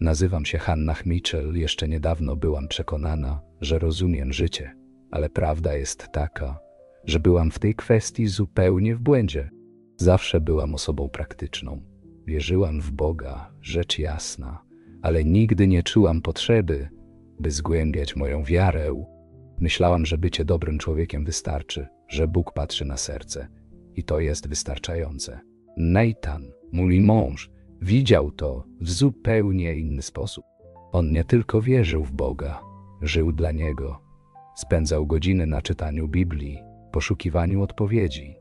Nazywam się Hannah Mitchell. Jeszcze niedawno byłam przekonana, że rozumiem życie, ale prawda jest taka, że byłam w tej kwestii zupełnie w błędzie. Zawsze byłam osobą praktyczną. Wierzyłam w Boga, rzecz jasna, ale nigdy nie czułam potrzeby, by zgłębiać moją wiarę. Myślałam, że bycie dobrym człowiekiem wystarczy, że Bóg patrzy na serce i to jest wystarczające. Nathan, mój mąż, widział to w zupełnie inny sposób. On nie tylko wierzył w Boga, żył dla Niego. Spędzał godziny na czytaniu Biblii, poszukiwaniu odpowiedzi,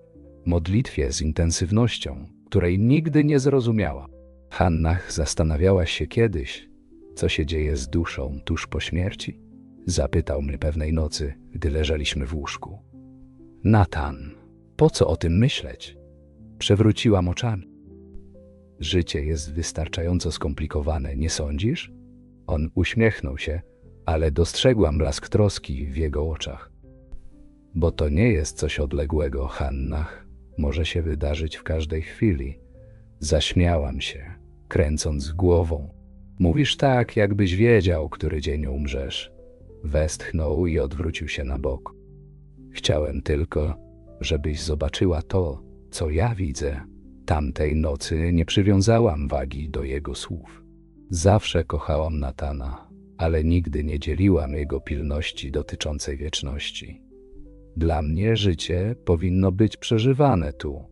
modlitwie z intensywnością, której nigdy nie zrozumiała. Hannah zastanawiała się kiedyś, co się dzieje z duszą tuż po śmierci? Zapytał mnie pewnej nocy, gdy leżeliśmy w łóżku. Natan, po co o tym myśleć? Przewróciłam oczami. Życie jest wystarczająco skomplikowane, nie sądzisz? On uśmiechnął się, ale dostrzegłam blask troski w jego oczach. Bo to nie jest coś odległego, Hannah. Może się wydarzyć w każdej chwili. Zaśmiałam się, kręcąc głową. Mówisz tak, jakbyś wiedział, który dzień umrzesz. Westchnął i odwrócił się na bok. Chciałem tylko, żebyś zobaczyła to, co ja widzę. Tamtej nocy nie przywiązałam wagi do jego słów. Zawsze kochałam Natana, ale nigdy nie dzieliłam jego pilności dotyczącej wieczności. Dla mnie życie powinno być przeżywane tu.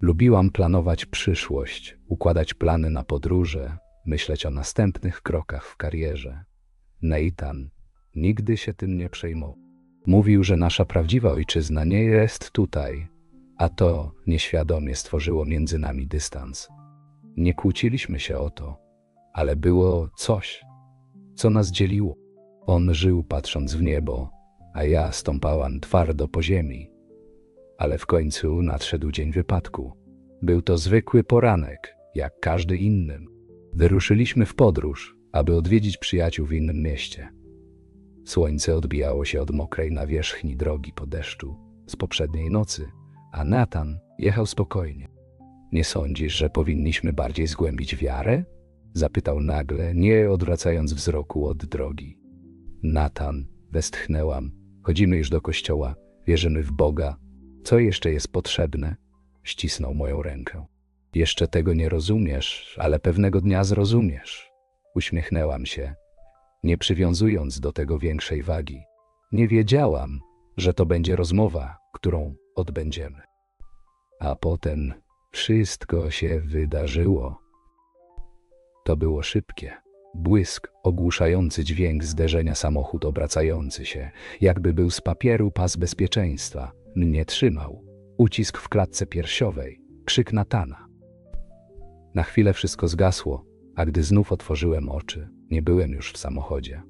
Lubiłam planować przyszłość, układać plany na podróże, myśleć o następnych krokach w karierze. Nathan nigdy się tym nie przejmował. Mówił, że nasza prawdziwa ojczyzna nie jest tutaj, a to nieświadomie stworzyło między nami dystans. Nie kłóciliśmy się o to, ale było coś, co nas dzieliło. On żył patrząc w niebo, a ja stąpałam twardo po ziemi. Ale w końcu nadszedł dzień wypadku. Był to zwykły poranek, jak każdy inny. Wyruszyliśmy w podróż, aby odwiedzić przyjaciół w innym mieście. Słońce odbijało się od mokrej nawierzchni drogi po deszczu z poprzedniej nocy, a Nathan jechał spokojnie. Nie sądzisz, że powinniśmy bardziej zgłębić wiarę? Zapytał nagle, nie odwracając wzroku od drogi. Nathan, westchnęłam. Chodzimy już do kościoła, wierzymy w Boga. Co jeszcze jest potrzebne? Ścisnął moją rękę. Jeszcze tego nie rozumiesz, ale pewnego dnia zrozumiesz. Uśmiechnęłam się, nie przywiązując do tego większej wagi. Nie wiedziałam, że to będzie rozmowa, którą odbędziemy. A potem wszystko się wydarzyło. To było szybkie. Błysk, ogłuszający dźwięk zderzenia samochód obracający się, jakby był z papieru pas bezpieczeństwa. Mnie trzymał. Ucisk w klatce piersiowej, krzyk Natana. Na chwilę wszystko zgasło, a gdy znów otworzyłem oczy, nie byłem już w samochodzie.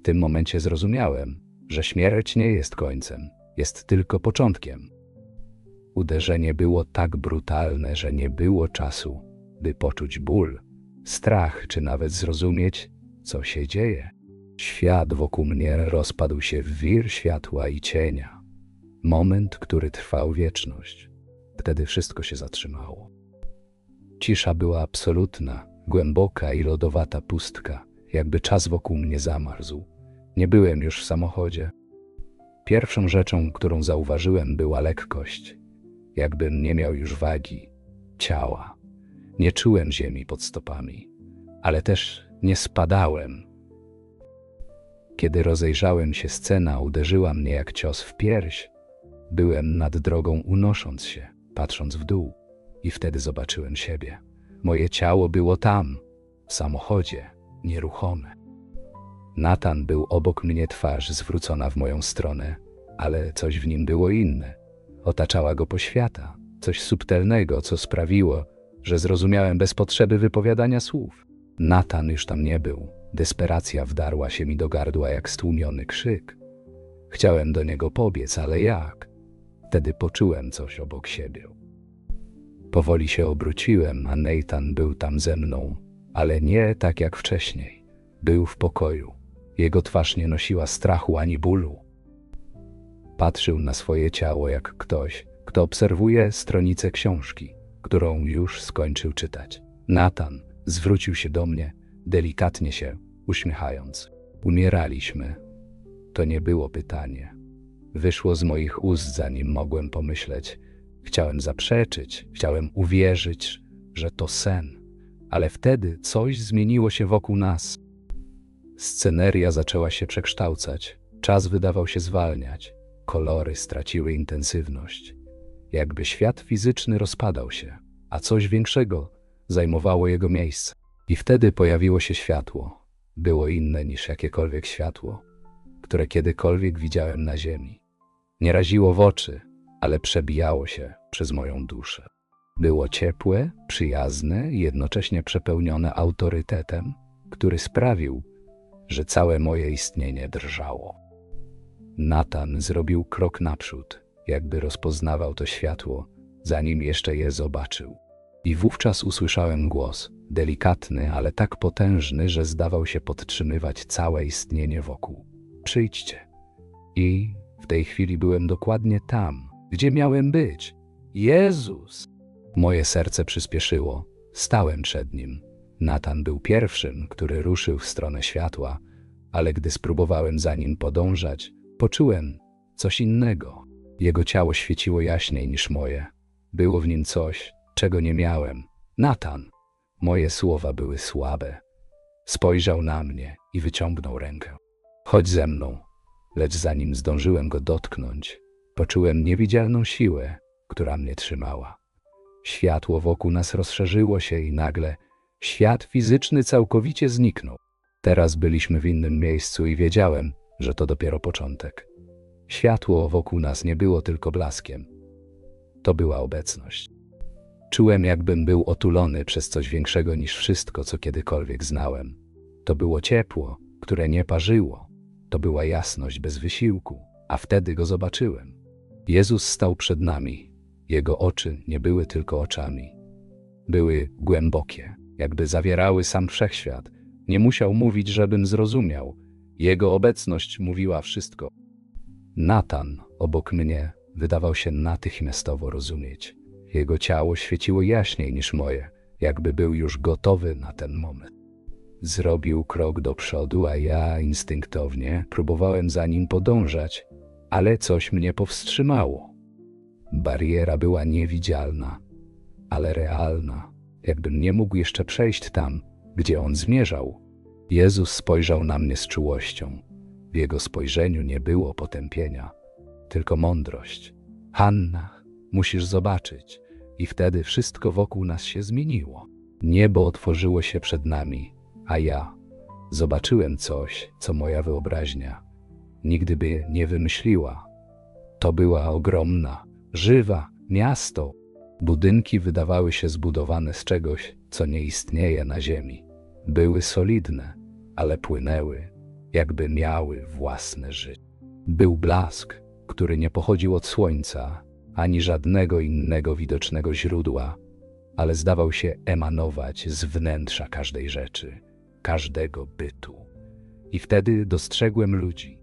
W tym momencie zrozumiałem, że śmierć nie jest końcem, jest tylko początkiem. Uderzenie było tak brutalne, że nie było czasu, by poczuć ból, strach czy nawet zrozumieć, co się dzieje. Świat wokół mnie rozpadł się w wir światła i cienia. Moment, który trwał wieczność. Wtedy wszystko się zatrzymało. Cisza była absolutna, głęboka i lodowata pustka, jakby czas wokół mnie zamarzł. Nie byłem już w samochodzie. Pierwszą rzeczą, którą zauważyłem, była lekkość, jakbym nie miał już wagi, ciała. Nie czułem ziemi pod stopami, ale też nie spadałem. Kiedy rozejrzałem się, scena uderzyła mnie jak cios w pierś. Byłem nad drogą unosząc się, patrząc w dół, i wtedy zobaczyłem siebie. Moje ciało było tam, w samochodzie, nieruchome. Natan był obok mnie, twarz zwrócona w moją stronę, ale coś w nim było inne. Otaczała go poświata, coś subtelnego, co sprawiło, że zrozumiałem bez potrzeby wypowiadania słów. Natan już tam nie był. Desperacja wdarła się mi do gardła jak stłumiony krzyk. Chciałem do niego pobiec, ale jak? Wtedy poczułem coś obok siebie. Powoli się obróciłem, a Nathan był tam ze mną, ale nie tak jak wcześniej. Był w pokoju. Jego twarz nie nosiła strachu ani bólu. Patrzył na swoje ciało jak ktoś, kto obserwuje stronicę książki, którą już skończył czytać. Nathan zwrócił się do mnie, delikatnie się uśmiechając. Umieraliśmy. To nie było pytanie. Wyszło z moich ust, zanim mogłem pomyśleć. Chciałem zaprzeczyć, chciałem uwierzyć, że to sen, ale wtedy coś zmieniło się wokół nas. Sceneria zaczęła się przekształcać, czas wydawał się zwalniać, kolory straciły intensywność. Jakby świat fizyczny rozpadał się, a coś większego zajmowało jego miejsce. I wtedy pojawiło się światło. Było inne niż jakiekolwiek światło, które kiedykolwiek widziałem na ziemi. Nie raziło w oczy, ale przebijało się przez moją duszę. Było ciepłe, przyjazne i jednocześnie przepełnione autorytetem, który sprawił, że całe moje istnienie drżało. Natan zrobił krok naprzód, jakby rozpoznawał to światło, zanim jeszcze je zobaczył. I wówczas usłyszałem głos, delikatny, ale tak potężny, że zdawał się podtrzymywać całe istnienie wokół. Przyjdźcie. I w tej chwili byłem dokładnie tam, gdzie miałem być. Jezus! Moje serce przyspieszyło. Stałem przed nim. Natan był pierwszym, który ruszył w stronę światła, ale gdy spróbowałem za nim podążać, poczułem coś innego. Jego ciało świeciło jaśniej niż moje. Było w nim coś, czego nie miałem. Natan! Moje słowa były słabe. Spojrzał na mnie i wyciągnął rękę. Chodź ze mną. Lecz zanim zdążyłem go dotknąć, poczułem niewidzialną siłę, która mnie trzymała. Światło wokół nas rozszerzyło się i nagle świat fizyczny całkowicie zniknął. Teraz byliśmy w innym miejscu i wiedziałem, że to dopiero początek. Światło wokół nas nie było tylko blaskiem. To była obecność. Czułem, jakbym był otulony przez coś większego niż wszystko, co kiedykolwiek znałem. To było ciepło, które nie parzyło. To była jasność bez wysiłku, a wtedy go zobaczyłem. Jezus stał przed nami. Jego oczy nie były tylko oczami. Były głębokie, jakby zawierały sam wszechświat. Nie musiał mówić, żebym zrozumiał. Jego obecność mówiła wszystko. Natan obok mnie wydawał się natychmiastowo rozumieć. Jego ciało świeciło jaśniej niż moje, jakby był już gotowy na ten moment. Zrobił krok do przodu, a ja instynktownie próbowałem za nim podążać, ale coś mnie powstrzymało. Bariera była niewidzialna, ale realna, jakbym nie mógł jeszcze przejść tam, gdzie on zmierzał. Jezus spojrzał na mnie z czułością. W jego spojrzeniu nie było potępienia, tylko mądrość. Hanna, musisz zobaczyć. I wtedy wszystko wokół nas się zmieniło. Niebo otworzyło się przed nami, a ja zobaczyłem coś, co moja wyobraźnia nigdy by nie wymyśliła. To była ogromna, żywa miasto. Budynki wydawały się zbudowane z czegoś, co nie istnieje na ziemi. Były solidne, ale płynęły, jakby miały własne życie. Był blask, który nie pochodził od słońca, ani żadnego innego widocznego źródła, ale zdawał się emanować z wnętrza każdej rzeczy, każdego bytu. I wtedy dostrzegłem ludzi.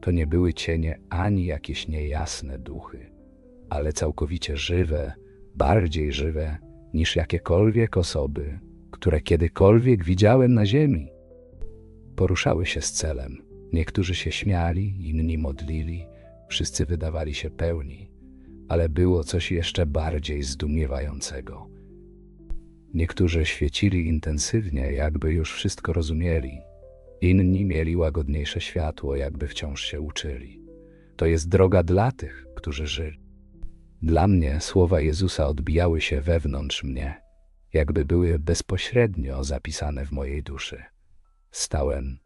To nie były cienie ani jakieś niejasne duchy, ale całkowicie żywe, bardziej żywe niż jakiekolwiek osoby, które kiedykolwiek widziałem na ziemi. Poruszały się z celem. Niektórzy się śmiali, inni modlili, wszyscy wydawali się pełni ale było coś jeszcze bardziej zdumiewającego. Niektórzy świecili intensywnie, jakby już wszystko rozumieli. Inni mieli łagodniejsze światło, jakby wciąż się uczyli. To jest droga dla tych, którzy żyli. Dla mnie słowa Jezusa odbijały się wewnątrz mnie, jakby były bezpośrednio zapisane w mojej duszy. Stałem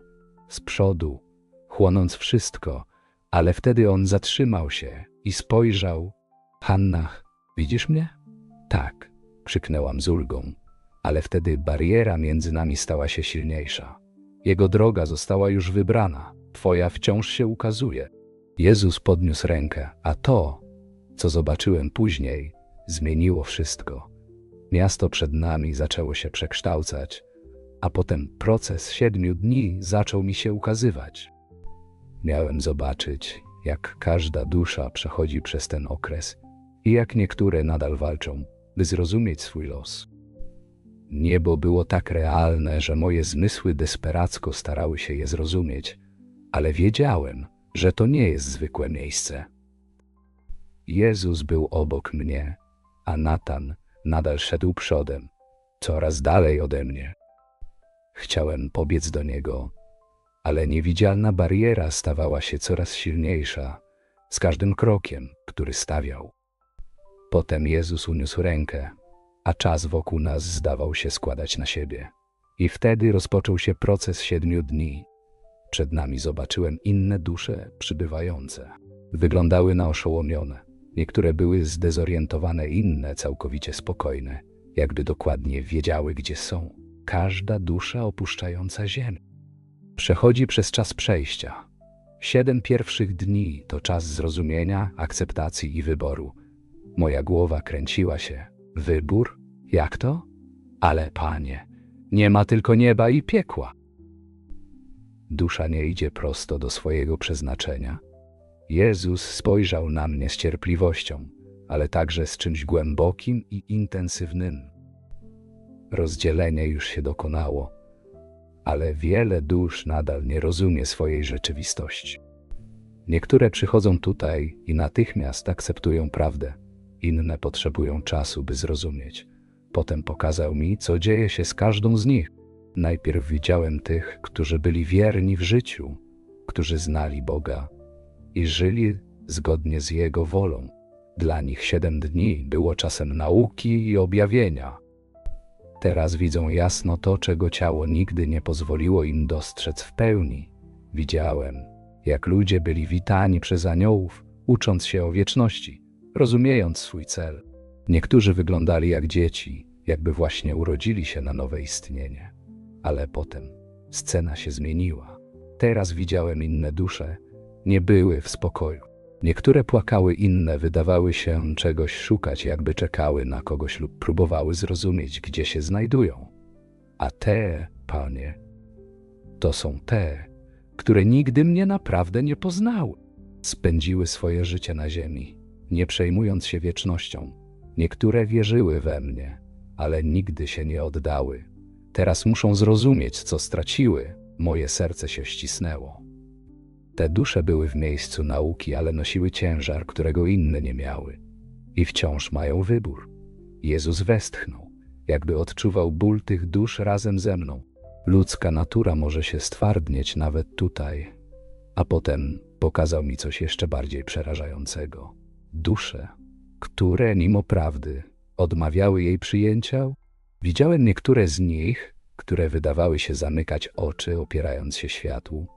z przodu, chłonąc wszystko, ale wtedy on zatrzymał się i spojrzał Hanna, widzisz mnie? Tak, krzyknęłam z ulgą, ale wtedy bariera między nami stała się silniejsza. Jego droga została już wybrana, twoja wciąż się ukazuje. Jezus podniósł rękę, a to, co zobaczyłem później, zmieniło wszystko. Miasto przed nami zaczęło się przekształcać, a potem proces siedmiu dni zaczął mi się ukazywać. Miałem zobaczyć, jak każda dusza przechodzi przez ten okres i jak niektóre nadal walczą, by zrozumieć swój los. Niebo było tak realne, że moje zmysły desperacko starały się je zrozumieć, ale wiedziałem, że to nie jest zwykłe miejsce. Jezus był obok mnie, a Natan nadal szedł przodem, coraz dalej ode mnie. Chciałem pobiec do niego, ale niewidzialna bariera stawała się coraz silniejsza z każdym krokiem, który stawiał. Potem Jezus uniósł rękę, a czas wokół nas zdawał się składać na siebie. I wtedy rozpoczął się proces siedmiu dni. Przed nami zobaczyłem inne dusze przybywające. Wyglądały na oszołomione. Niektóre były zdezorientowane, inne całkowicie spokojne, jakby dokładnie wiedziały, gdzie są. Każda dusza opuszczająca ziemię przechodzi przez czas przejścia. Siedem pierwszych dni to czas zrozumienia, akceptacji i wyboru. Moja głowa kręciła się. Wybór? Jak to? Ale panie, nie ma tylko nieba i piekła. Dusza nie idzie prosto do swojego przeznaczenia. Jezus spojrzał na mnie z cierpliwością, ale także z czymś głębokim i intensywnym. Rozdzielenie już się dokonało, ale wiele dusz nadal nie rozumie swojej rzeczywistości. Niektóre przychodzą tutaj i natychmiast akceptują prawdę, inne potrzebują czasu, by zrozumieć. Potem pokazał mi, co dzieje się z każdą z nich. Najpierw widziałem tych, którzy byli wierni w życiu, którzy znali Boga i żyli zgodnie z Jego wolą. Dla nich siedem dni było czasem nauki i objawienia. Teraz widzą jasno to, czego ciało nigdy nie pozwoliło im dostrzec w pełni. Widziałem, jak ludzie byli witani przez aniołów, ucząc się o wieczności, rozumiejąc swój cel. Niektórzy wyglądali jak dzieci, jakby właśnie urodzili się na nowe istnienie. Ale potem scena się zmieniła. Teraz widziałem inne dusze, nie były w spokoju. Niektóre płakały, inne wydawały się czegoś szukać, jakby czekały na kogoś lub próbowały zrozumieć, gdzie się znajdują. A te, panie, to są te, które nigdy mnie naprawdę nie poznały. Spędziły swoje życie na ziemi, nie przejmując się wiecznością. Niektóre wierzyły we mnie, ale nigdy się nie oddały. Teraz muszą zrozumieć, co straciły. Moje serce się ścisnęło. Te dusze były w miejscu nauki, ale nosiły ciężar, którego inne nie miały. I wciąż mają wybór. Jezus westchnął, jakby odczuwał ból tych dusz razem ze mną. Ludzka natura może się stwardnieć nawet tutaj. A potem pokazał mi coś jeszcze bardziej przerażającego. Dusze, które mimo prawdy odmawiały jej przyjęcia, widziałem niektóre z nich, które wydawały się zamykać oczy, opierając się światłu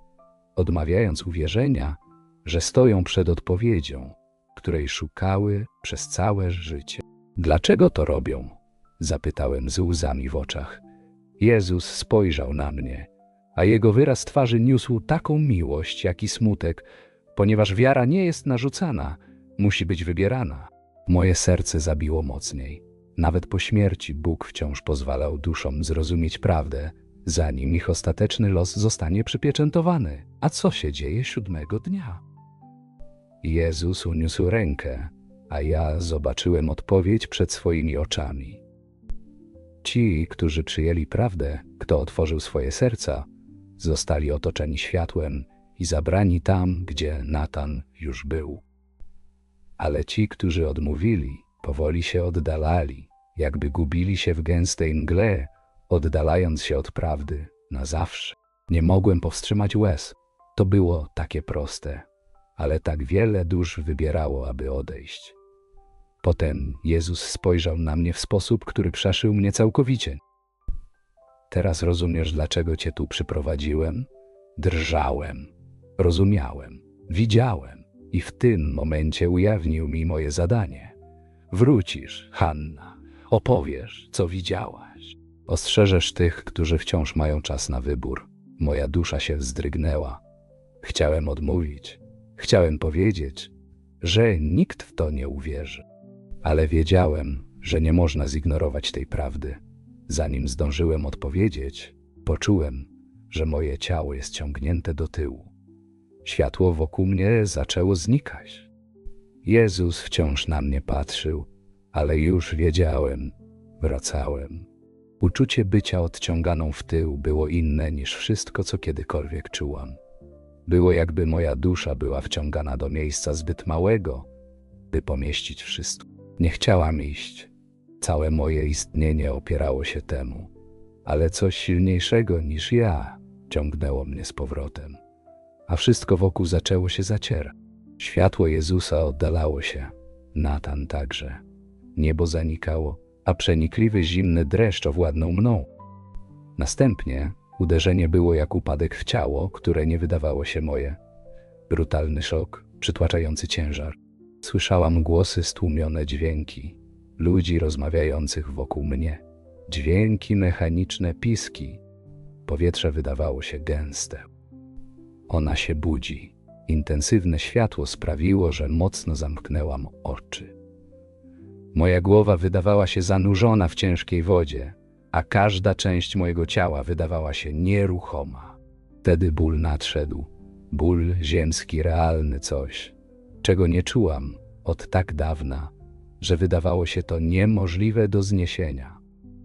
odmawiając uwierzenia, że stoją przed odpowiedzią, której szukały przez całe życie. Dlaczego to robią? Zapytałem z łzami w oczach. Jezus spojrzał na mnie, a jego wyraz twarzy niósł taką miłość, jak i smutek, ponieważ wiara nie jest narzucana, musi być wybierana. Moje serce zabiło mocniej. Nawet po śmierci Bóg wciąż pozwalał duszom zrozumieć prawdę, zanim ich ostateczny los zostanie przypieczętowany. A co się dzieje siódmego dnia? Jezus uniósł rękę, a ja zobaczyłem odpowiedź przed swoimi oczami. Ci, którzy przyjęli prawdę, kto otworzył swoje serca, zostali otoczeni światłem i zabrani tam, gdzie Natan już był. Ale ci, którzy odmówili, powoli się oddalali, jakby gubili się w gęstej mgle, oddalając się od prawdy na zawsze. Nie mogłem powstrzymać łez. To było takie proste, ale tak wiele dusz wybierało, aby odejść. Potem Jezus spojrzał na mnie w sposób, który przeszył mnie całkowicie. Teraz rozumiesz, dlaczego cię tu przyprowadziłem? Drżałem, rozumiałem, widziałem i w tym momencie ujawnił mi moje zadanie. Wrócisz, Hanna, opowiesz, co widziałaś. Ostrzeżesz tych, którzy wciąż mają czas na wybór. Moja dusza się wzdrygnęła. Chciałem odmówić. Chciałem powiedzieć, że nikt w to nie uwierzy. Ale wiedziałem, że nie można zignorować tej prawdy. Zanim zdążyłem odpowiedzieć, poczułem, że moje ciało jest ciągnięte do tyłu. Światło wokół mnie zaczęło znikać. Jezus wciąż na mnie patrzył, ale już wiedziałem, wracałem. Uczucie bycia odciąganą w tył było inne niż wszystko, co kiedykolwiek czułam. Było jakby moja dusza była wciągana do miejsca zbyt małego, by pomieścić wszystko. Nie chciałam iść. Całe moje istnienie opierało się temu, ale coś silniejszego niż ja ciągnęło mnie z powrotem, a wszystko wokół zaczęło się zacierać. Światło Jezusa oddalało się, Natan także. Niebo zanikało, a przenikliwy zimny dreszcz owładnął mną. Następnie uderzenie było jak upadek w ciało, które nie wydawało się moje. Brutalny szok, przytłaczający ciężar. Słyszałam głosy stłumione dźwięki, ludzi rozmawiających wokół mnie. Dźwięki mechaniczne piski. Powietrze wydawało się gęste. Ona się budzi. Intensywne światło sprawiło, że mocno zamknęłam oczy. Moja głowa wydawała się zanurzona w ciężkiej wodzie, a każda część mojego ciała wydawała się nieruchoma. Wtedy ból nadszedł. Ból ziemski, realny coś, czego nie czułam od tak dawna, że wydawało się to niemożliwe do zniesienia.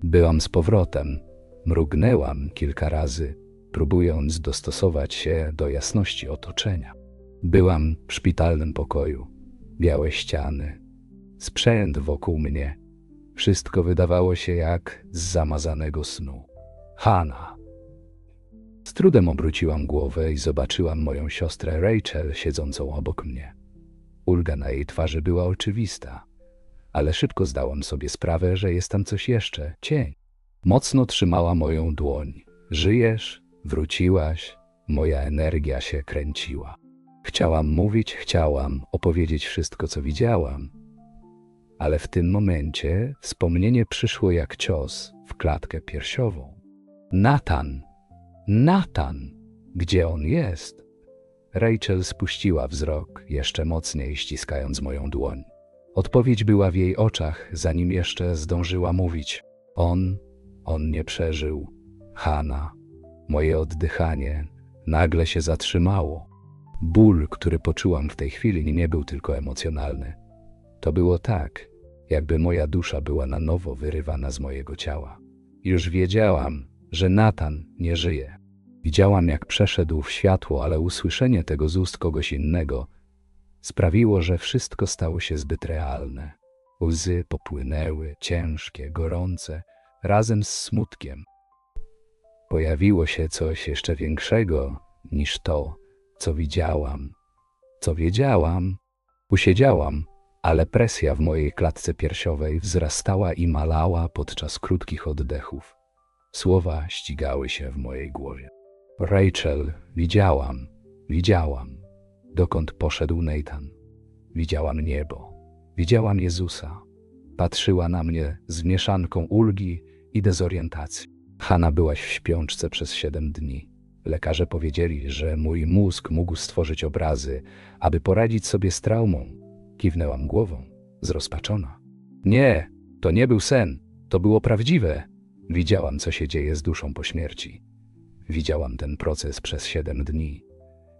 Byłam z powrotem, mrugnęłam kilka razy, próbując dostosować się do jasności otoczenia. Byłam w szpitalnym pokoju, białe ściany, sprzęt wokół mnie. Wszystko wydawało się jak z zamazanego snu. Hanna. Z trudem obróciłam głowę i zobaczyłam moją siostrę Rachel siedzącą obok mnie. Ulga na jej twarzy była oczywista, ale szybko zdałam sobie sprawę, że jest tam coś jeszcze cień. Mocno trzymała moją dłoń. Żyjesz? Wróciłaś? Moja energia się kręciła. Chciałam mówić, chciałam opowiedzieć wszystko, co widziałam, ale w tym momencie wspomnienie przyszło jak cios w klatkę piersiową. Natan! Natan! Gdzie on jest? Rachel spuściła wzrok, jeszcze mocniej ściskając moją dłoń. Odpowiedź była w jej oczach, zanim jeszcze zdążyła mówić. On, on nie przeżył. Hanna, moje oddychanie nagle się zatrzymało. Ból, który poczułam w tej chwili, nie był tylko emocjonalny. To było tak, jakby moja dusza była na nowo wyrywana z mojego ciała. Już wiedziałam, że Natan nie żyje. Widziałam, jak przeszedł w światło, ale usłyszenie tego z ust kogoś innego sprawiło, że wszystko stało się zbyt realne. Łzy popłynęły, ciężkie, gorące, razem z smutkiem. Pojawiło się coś jeszcze większego niż to, co widziałam. Co wiedziałam, usiedziałam, ale presja w mojej klatce piersiowej wzrastała i malała podczas krótkich oddechów. Słowa ścigały się w mojej głowie. Rachel, widziałam, widziałam, dokąd poszedł Nathan. Widziałam niebo, widziałam Jezusa. Patrzyła na mnie z mieszanką ulgi i dezorientacji. Hanna byłaś w śpiączce przez siedem dni. Lekarze powiedzieli, że mój mózg mógł stworzyć obrazy, aby poradzić sobie z traumą. Kiwnęłam głową, zrozpaczona. Nie, to nie był sen, to było prawdziwe. Widziałam, co się dzieje z duszą po śmierci. Widziałam ten proces przez siedem dni.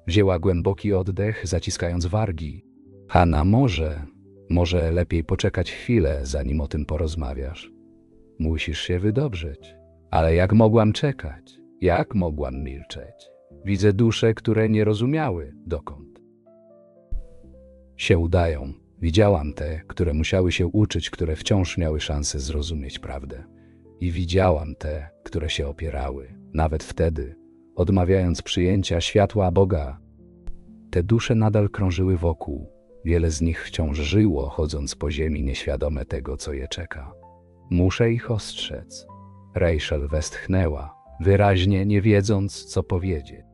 Wzięła głęboki oddech, zaciskając wargi. Hanna, może, może lepiej poczekać chwilę, zanim o tym porozmawiasz. Musisz się wydobrzeć. Ale jak mogłam czekać? Jak mogłam milczeć? Widzę dusze, które nie rozumiały dokąd. Się udają. Widziałam te, które musiały się uczyć, które wciąż miały szansę zrozumieć prawdę. I widziałam te, które się opierały, nawet wtedy, odmawiając przyjęcia światła Boga. Te dusze nadal krążyły wokół. Wiele z nich wciąż żyło, chodząc po ziemi, nieświadome tego, co je czeka. Muszę ich ostrzec. Rachel westchnęła, wyraźnie nie wiedząc, co powiedzieć.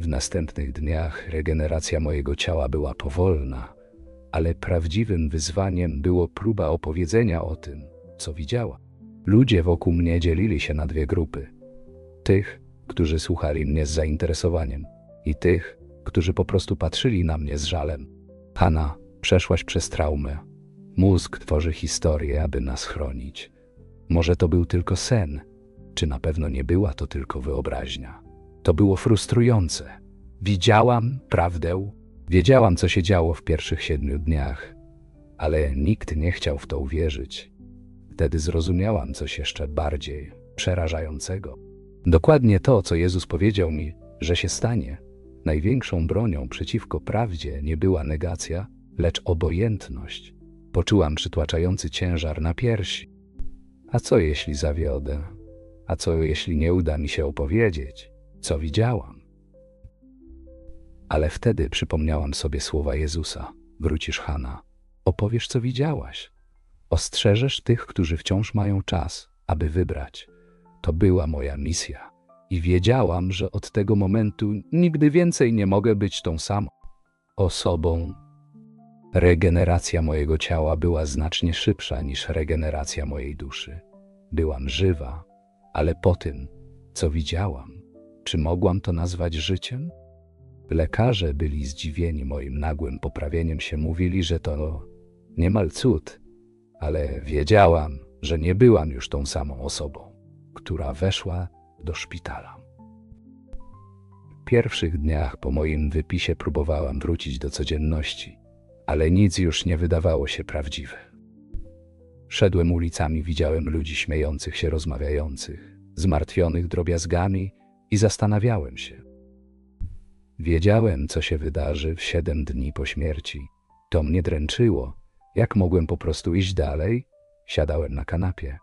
W następnych dniach regeneracja mojego ciała była powolna, ale prawdziwym wyzwaniem było próba opowiedzenia o tym, co widziała. Ludzie wokół mnie dzielili się na dwie grupy. Tych, którzy słuchali mnie z zainteresowaniem i tych, którzy po prostu patrzyli na mnie z żalem. Hanna, przeszłaś przez traumę. Mózg tworzy historię, aby nas chronić. Może to był tylko sen, czy na pewno nie była to tylko wyobraźnia. To było frustrujące. Widziałam prawdę, wiedziałam, co się działo w pierwszych siedmiu dniach, ale nikt nie chciał w to uwierzyć. wtedy zrozumiałam coś jeszcze bardziej przerażającego. Dokładnie to, co Jezus powiedział mi, że się stanie. Największą bronią przeciwko prawdzie nie była negacja, lecz obojętność. Poczułam przytłaczający ciężar na piersi. A co jeśli zawiodę? A co jeśli nie uda mi się opowiedzieć, co widziałam? Ale wtedy przypomniałam sobie słowa Jezusa: Wrócisz, Hanna, opowiesz, co widziałaś. Ostrzeżesz tych, którzy wciąż mają czas, aby wybrać. To była moja misja. I wiedziałam, że od tego momentu nigdy więcej nie mogę być tą samą osobą. Regeneracja mojego ciała była znacznie szybsza niż regeneracja mojej duszy. Byłam żywa, ale po tym, co widziałam, czy mogłam to nazwać życiem? Lekarze byli zdziwieni moim nagłym poprawieniem się, mówili, że to niemal cud, ale wiedziałam, że nie byłam już tą samą osobą, która weszła do szpitala. W pierwszych dniach po moim wypisie próbowałam wrócić do codzienności, ale nic już nie wydawało się prawdziwe. Szedłem ulicami, widziałem ludzi śmiejących się, rozmawiających, zmartwionych drobiazgami i zastanawiałem się. Wiedziałem, co się wydarzy w siedem dni po śmierci. To mnie dręczyło. Jak mogłem po prostu iść dalej? Siadałem na kanapie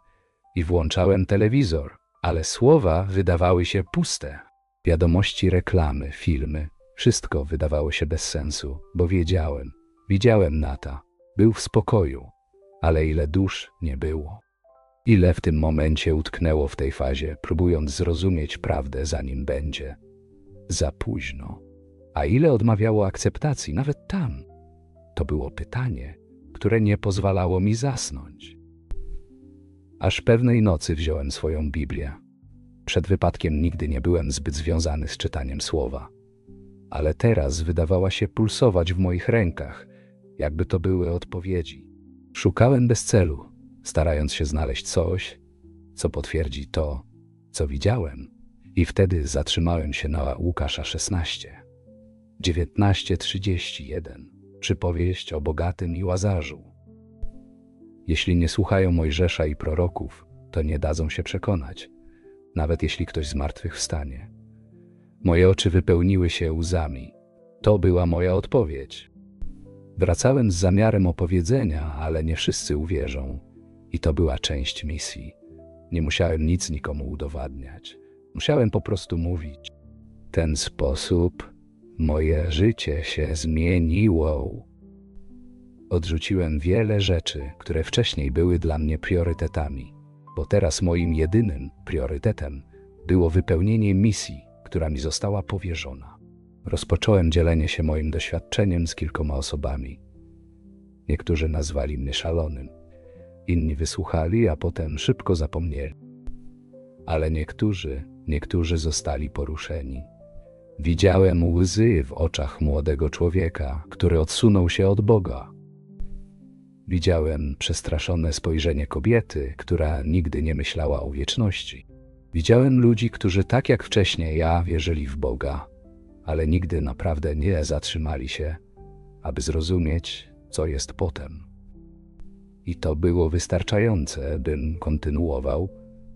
i włączałem telewizor, ale słowa wydawały się puste. Wiadomości, reklamy, filmy, wszystko wydawało się bez sensu, bo wiedziałem, widziałem Nata, był w spokoju, ale ile dusz nie było. Ile w tym momencie utknęło w tej fazie, próbując zrozumieć prawdę, zanim będzie za późno. A ile odmawiało akceptacji, nawet tam? To było pytanie, które nie pozwalało mi zasnąć. Aż pewnej nocy wziąłem swoją Biblię. Przed wypadkiem nigdy nie byłem zbyt związany z czytaniem słowa, ale teraz wydawała się pulsować w moich rękach, jakby to były odpowiedzi. Szukałem bez celu, starając się znaleźć coś, co potwierdzi to, co widziałem, i wtedy zatrzymałem się na Łukasza 16. 19:31 Przypowieść o bogatym i łazarzu. Jeśli nie słuchają Mojżesza i proroków, to nie dadzą się przekonać, nawet jeśli ktoś z martwych wstanie. Moje oczy wypełniły się łzami. To była moja odpowiedź. Wracałem z zamiarem opowiedzenia, ale nie wszyscy uwierzą. I to była część misji. Nie musiałem nic nikomu udowadniać. Musiałem po prostu mówić. W ten sposób moje życie się zmieniło. Odrzuciłem wiele rzeczy, które wcześniej były dla mnie priorytetami, bo teraz moim jedynym priorytetem było wypełnienie misji, która mi została powierzona. Rozpocząłem dzielenie się moim doświadczeniem z kilkoma osobami. Niektórzy nazwali mnie szalonym, inni wysłuchali, a potem szybko zapomnieli. Ale niektórzy, niektórzy zostali poruszeni. Widziałem łzy w oczach młodego człowieka, który odsunął się od Boga. Widziałem przestraszone spojrzenie kobiety, która nigdy nie myślała o wieczności. Widziałem ludzi, którzy tak jak wcześniej ja wierzyli w Boga, ale nigdy naprawdę nie zatrzymali się, aby zrozumieć, co jest potem. I to było wystarczające, bym kontynuował.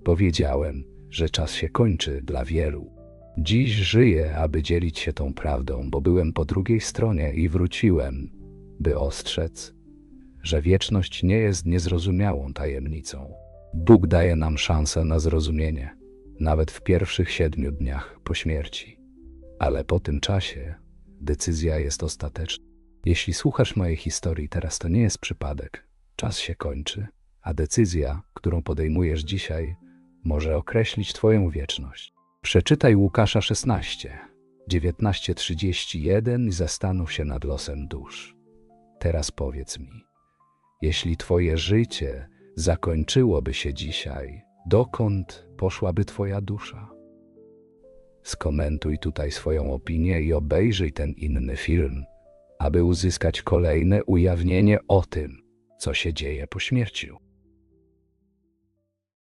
Powiedziałem, że czas się kończy dla wielu. Dziś żyję, aby dzielić się tą prawdą, bo byłem po drugiej stronie i wróciłem, by ostrzec, że wieczność nie jest niezrozumiałą tajemnicą. Bóg daje nam szansę na zrozumienie, nawet w pierwszych siedmiu dniach po śmierci. Ale po tym czasie decyzja jest ostateczna. Jeśli słuchasz mojej historii teraz, to nie jest przypadek. Czas się kończy, a decyzja, którą podejmujesz dzisiaj, może określić Twoją wieczność. Przeczytaj Łukasza 16, 19:31 i zastanów się nad losem dusz. Teraz powiedz mi, jeśli Twoje życie zakończyłoby się dzisiaj, dokąd poszłaby Twoja dusza? Skomentuj tutaj swoją opinię i obejrzyj ten inny film, aby uzyskać kolejne ujawnienie o tym, co się dzieje po śmierci.